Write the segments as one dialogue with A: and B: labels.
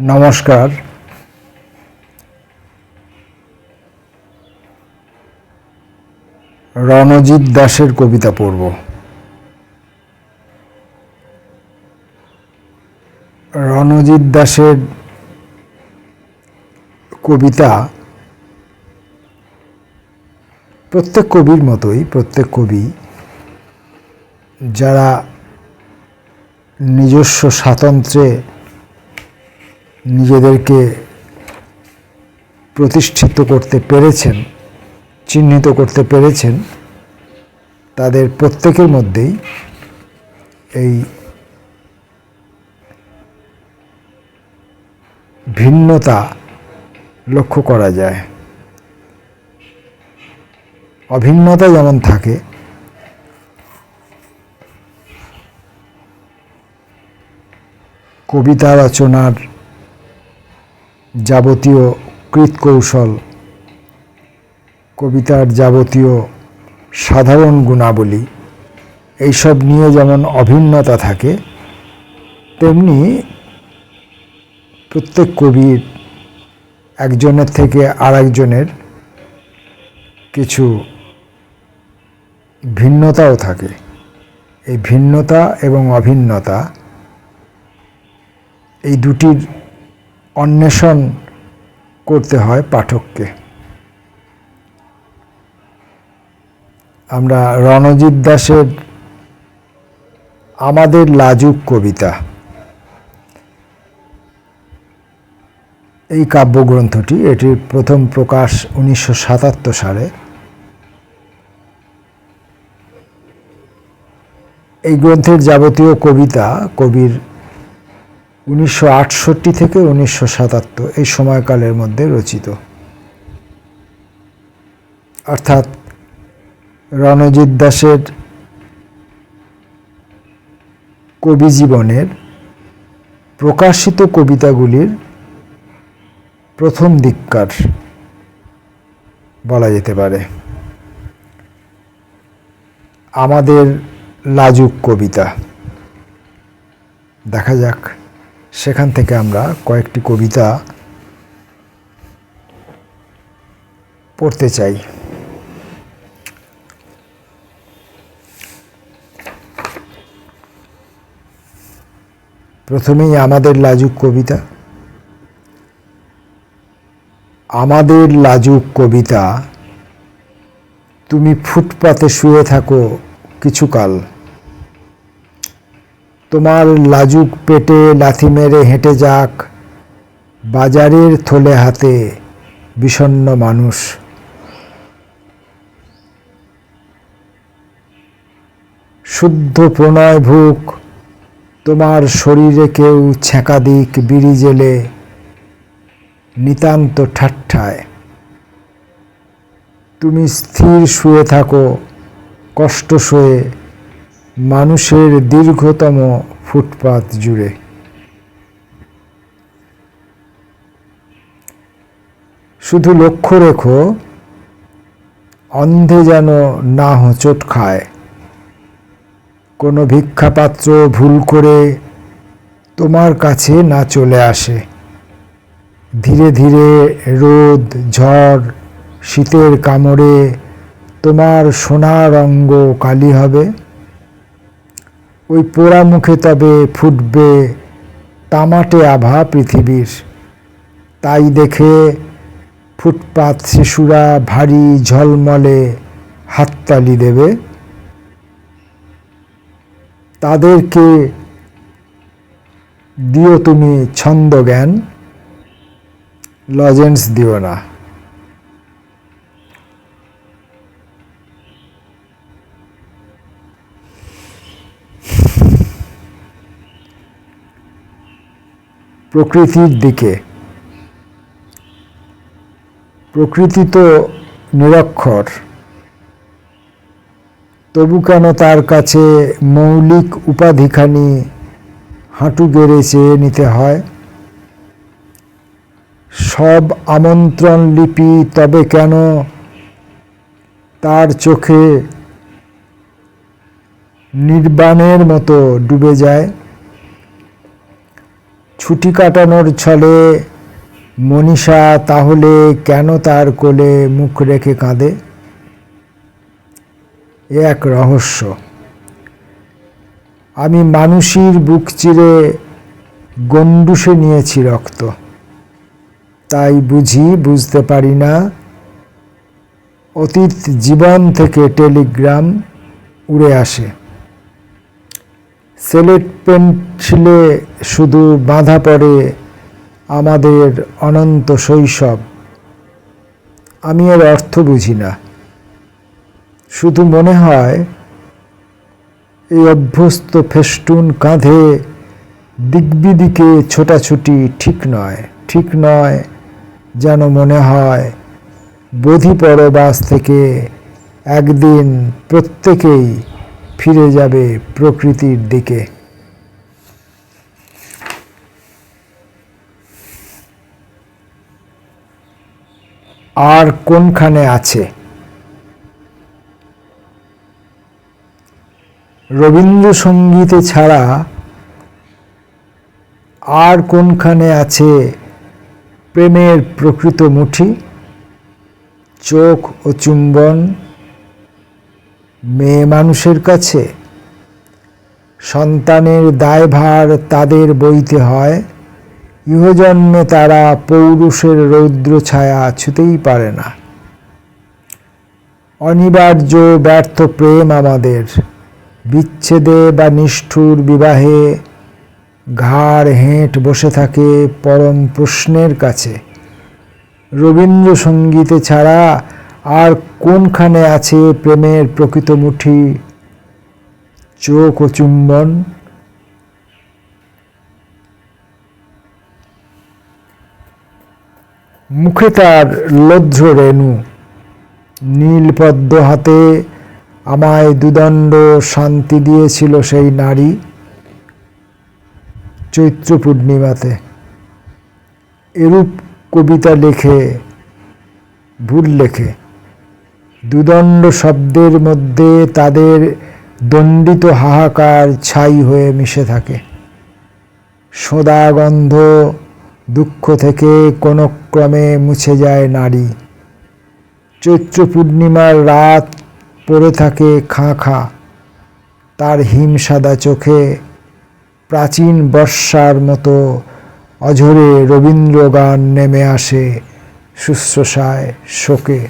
A: নমস্কার। রণজিৎ দাসের কবিতা পড়ব। রণজিৎ দাসের কবিতা প্রত্যেক কবির মতোই, প্রত্যেক কবি যারা নিজস্ব স্বাতন্ত্র্যে নিজেদেরকে প্রতিষ্ঠিত করতে পেরেছেন, চিহ্নিত করতে পেরেছেন, তাদের প্রত্যেকের মধ্যেই এই ভিন্নতা লক্ষ্য করা যায়। অভিন্নতা যেমন থাকে, কবিতা রচনার যাবতীয় কৃতকৌশল, কবিতার যাবতীয় সাধারণ গুণাবলী, এইসব নিয়ে যেমন অভিন্নতা থাকে, তেমনি প্রত্যেক কবির একজনের থেকে আরেকজনের কিছু ভিন্নতাও থাকে। এই ভিন্নতা এবং অভিন্নতা এই দুটির অন্বেষণ করতে হয় পাঠককে। আমরা রণজিৎ দাসের আমাদের লাজুক কবিতা। এই কাব্যগ্রন্থটি, এটির প্রথম প্রকাশ উনিশশো সাতাত্তর সালে। এই গ্রন্থের যাবতীয় কবিতা, কবির উনিশশো আটষট্টি থেকে উনিশশো সাতাত্তর, এই সময়কালের মধ্যে রচিত। অর্থাৎ রণজিৎ দাসের কবি জীবনের প্রকাশিত কবিতাগুলির প্রথম দিককার বলা যেতে পারে। আমাদের লাজুক কবিতা। দেখা যাক। সেখান থেকে আমরা কয়েকটি কবিতা পড়তে চাই। প্রথমেই আমাদের লাজুক কবিতা। আমাদের লাজুক কবিতা, তুমি ফুটপাতে শুয়ে থাকো কিছুকাল। তোমার লাজুক পেটে লাথি মেরে হেঁটে যাক, বাজারের থলে হাতে বিষণ্ন মানুষ। শুদ্ধ প্রণয় ভুক তোমার শরীরে কেউ ছ্যাঁকা দিক বিড়ি জেলে, নিতান্ত ঠাট্টায়। তুমি স্থির শুয়ে থাকো, কষ্ট সয়ে মানুষের দীর্ঘতম ফুটপাত জুড়ে। শুধু লক্ষ্য রেখো, অন্ধে যেন না হোঁচট খায়। কোনো ভিক্ষাপাত্র ভুল করে তোমার কাছে না চলে আসে। ধীরে ধীরে রোদ, ঝড়, শীতের কামড়ে তোমার সোনার অঙ্গ কালি হবে। ওই পোড়া মুখে তবে ফুটবে তামাটে আভা পৃথিবীর। তাই দেখে ফুটপাত শিশুরা ভারী ঝলমলে হাততালি দেবে। তাদেরকে দিও তুমি ছন্দ জ্ঞান, লজেন্স দিও না। প্রকৃতির দিকে। প্রকৃতি তো নিরক্ষর। তবু কেন তার কাছে মৌলিক উপাধিখানি হাঁটু গেড়ে চেয়ে নিতে হয়? সব আমন্ত্রণ লিপি তবে কেন তার চোখে নির্বাণের মতো ডুবে যায়? ছুটি কাটানোর ছলে মনীষা তাহলে কেন তার কোলে মুখ রেখে কাঁদে? এ এক রহস্য। আমি মানুষের বুক চিরে গন্ডুসে নিয়েছি রক্ত। তাই বুঝি বুঝতে পারি না, অতীত জীবন থেকে টেলিগ্রাম উড়ে আসে। সেলেট পেন্সিলে শুধু বাঁধা পড়ে আমাদের অনন্ত শৈশব। আমি এর অর্থ বুঝি না। শুধু মনে হয়, এই অভ্যস্ত ফেস্টুন কাঁধে দিকবিদিকে ছোটাছুটি ঠিক নয় ঠিক নয় যেন মনে হয় বোধি পরবাস থেকে একদিন প্রত্যেকেই ফিরে যাবে প্রকৃতির দিকে। আর কোনখানে আছে? রবীন্দ্রসঙ্গীতে ছাড়া আর কোনখানে আছে প্রেমের প্রকৃত মুঠি? চোখ ও চুম্বন মেয়ে মানুষের কাছে সন্তানের দায়ভার তাদের বইতে হয়। ইহজন্মে তারা পৌরুষের রৌদ্র ছায়া ছুতেই পারে না। অনিবার্য ব্যর্থ প্রেম আমাদের। বিচ্ছেদে বা নিষ্ঠুর বিবাহে ঘাড় হেঁট বসে থাকে পরম প্রশ্নের কাছে। রবীন্দ্রসঙ্গীতে ছাড়া আর কোনখানে আছে প্রেমের প্রকৃত মুঠি? চোখ ও চুম্বন। মুখে তার লজ্জ রেণু। নীলপদ্ম হাতে আমায় দুদণ্ড শান্তি দিয়েছিল সেই নারী চৈত্র পূর্ণিমাতে। এরূপ কবিতা লেখে, ভুল লেখে। দুদণ্ড শব্দের মধ্যে তাদের দণ্ডিত হাহাকার ছাই হয়ে মিশে থাকে। সোদা গন্ধ দুঃখ থেকে কোনো ক্রমে মুছে যায় নারী। চৈত্র পূর্ণিমার রাত পড়ে থাকে খাঁ খাঁ। তার হিম সাদা চোখে প্রাচীন বর্ষার মতো অঝরে রবীন্দ্রগান নেমে আসে শুশ্রূষায় শোকে।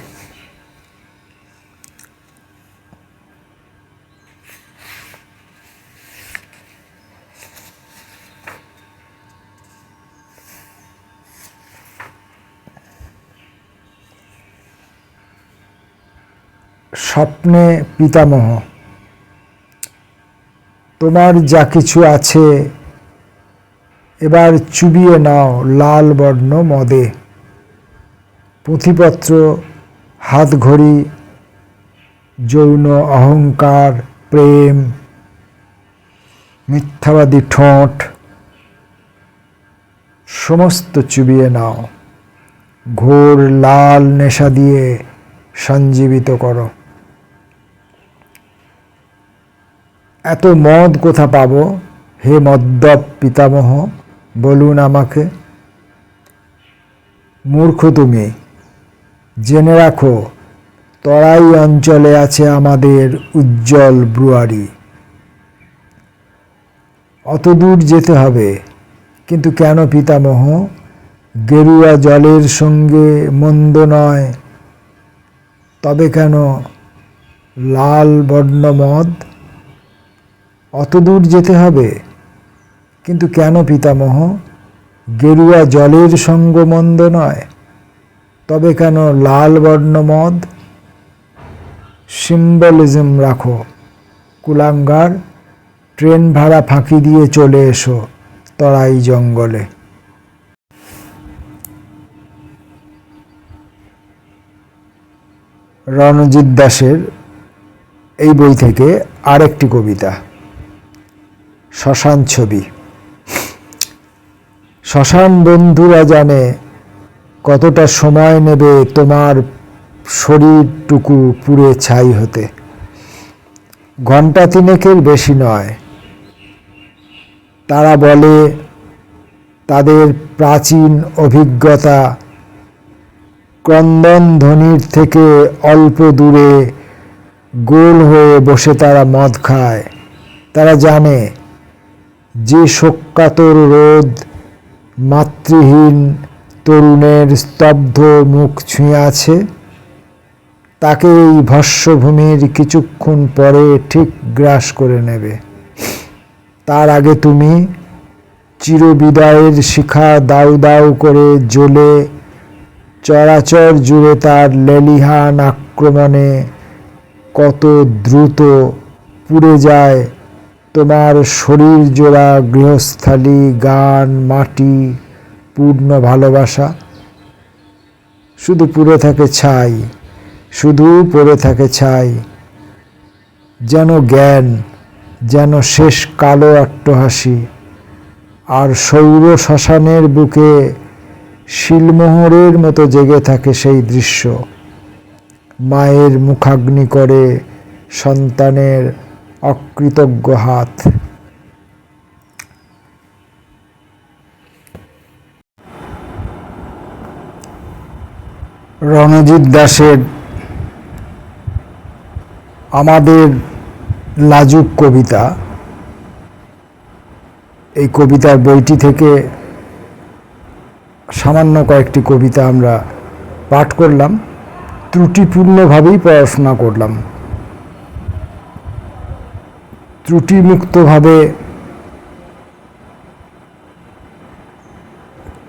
A: স্বপ্নে পিতামহ, তোমার যা কিছু আছে, এবার চুবিয়ে নাও লাল বর্ণ মদে। পুঁথিপত্র, হাতঘড়ি, যৌন অহংকার, প্রেম, মিথ্যাবাদী ঠোঁট, সমস্ত চুবিয়ে নাও। ঘোর লাল নেশা দিয়ে সঞ্জীবিত করো। এত মদ কোথা পাব? হে মদ্যপ পিতামহ, বলুন আমাকে। মূর্খ তুমি, জেনে রাখো, তরাই অঞ্চলে আছে আমাদের উজ্জ্বল ব্রুয়ারি। অত দূর যেতে হবে, কিন্তু কেন পিতামহ? গেরুয়া জলের সঙ্গে মন্দ নয়, তবে কেন লাল বর্ণ মদ? অত দূর যেতে হবে। কিন্তু কেন পিতামহ? গেরুয়া জলের সঙ্গ মন্দ নয়। তবে কেন লাল বর্ণ মদ? সিম্বলিজম রাখো। কুলাঙ্গার, ট্রেন ভাড়া ফাঁকি দিয়ে চলে এসো তরাই জঙ্গলে। রণজিৎ দাসের এই বই থেকে আরেকটি কবিতা। শ্মশান ছবি। শ্মশান বন্ধুরা জানে কতটা সময় নেবে তোমার শরীরটুকু পুড়ে ছাই হতে। ঘণ্টা তিনেকের বেশি নয়। তারা বলে, তাদের প্রাচীন অভিজ্ঞতা ক্রন্দন ধ্বনির থেকে অল্প দূরে গোল হয়ে বসে তারা মদ খায়। তারা জানে যে শোকাতর রোদ মাতৃহীন তরুণের স্তব্ধ মুখ ছুঁয়ে আছে, তাকে এই ভস্যভূমির কিছুক্ষণ পরে ঠিক গ্রাস করে নেবে। তার আগে তুমি চিরবিদায়ের শিখা দাউ দাউ করে জ্বলে চরাচর জুড়ে তার লেলিহান আক্রমণে কত দ্রুত পুড়ে যায় তোমার শরীর জোড়া, গৃহস্থালী, গান, মাটি, পূর্ণ ভালোবাসা। শুধু পুড়ে থাকে ছাই, শুধু পড়ে থাকে ছাই। যেন জ্ঞান, যেন শেষ কালো অট্টহাসি আর সৌর শ্মশানের বুকে শিলমোহরের মতো জেগে থাকে সেই দৃশ্য। মায়ের মুখাগ্নি করে সন্তানের অকৃতজ্ঞ হাত। রণজিৎ দাসের আমাদের লাজুক কবিতা। এই কবিতার বইটি থেকে সামান্য কয়েকটি কবিতা আমরা পাঠ করলাম। ত্রুটিপূর্ণভাবেই পড়াশোনা করলাম। ত্রুটিমুক্তভাবে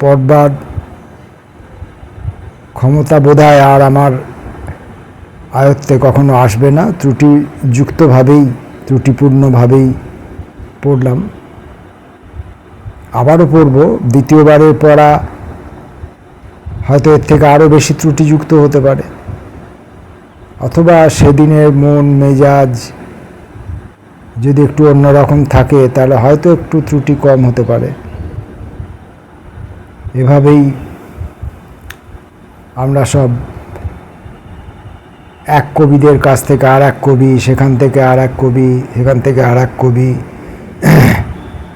A: পড়বার ক্ষমতা বোধহয় আর আমার আয়ত্তে কখনো আসবে না। ত্রুটিযুক্তভাবেই, ত্রুটিপূর্ণভাবেই পড়লাম। আবারও পড়ব। দ্বিতীয়বারের পড়া হয়তো এর থেকে আরও বেশি ত্রুটিযুক্ত হতে পারে। অথবা সেদিনের মন, মেজাজ যদি একটু অন্যরকম থাকে, তাহলে হয়তো একটু ত্রুটি কম হতে পারে। এভাবেই আমরা সব এক কবিদের কাছ থেকে আর এক কবি, সেখান থেকে আর এক কবি, সেখান থেকে আর এক কবি।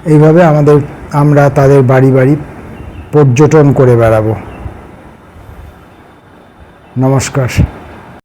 A: এইভাবে আমাদের, আমরা তাদের বাড়ি বাড়ি পর্যটন করে বেড়াবো। নমস্কার।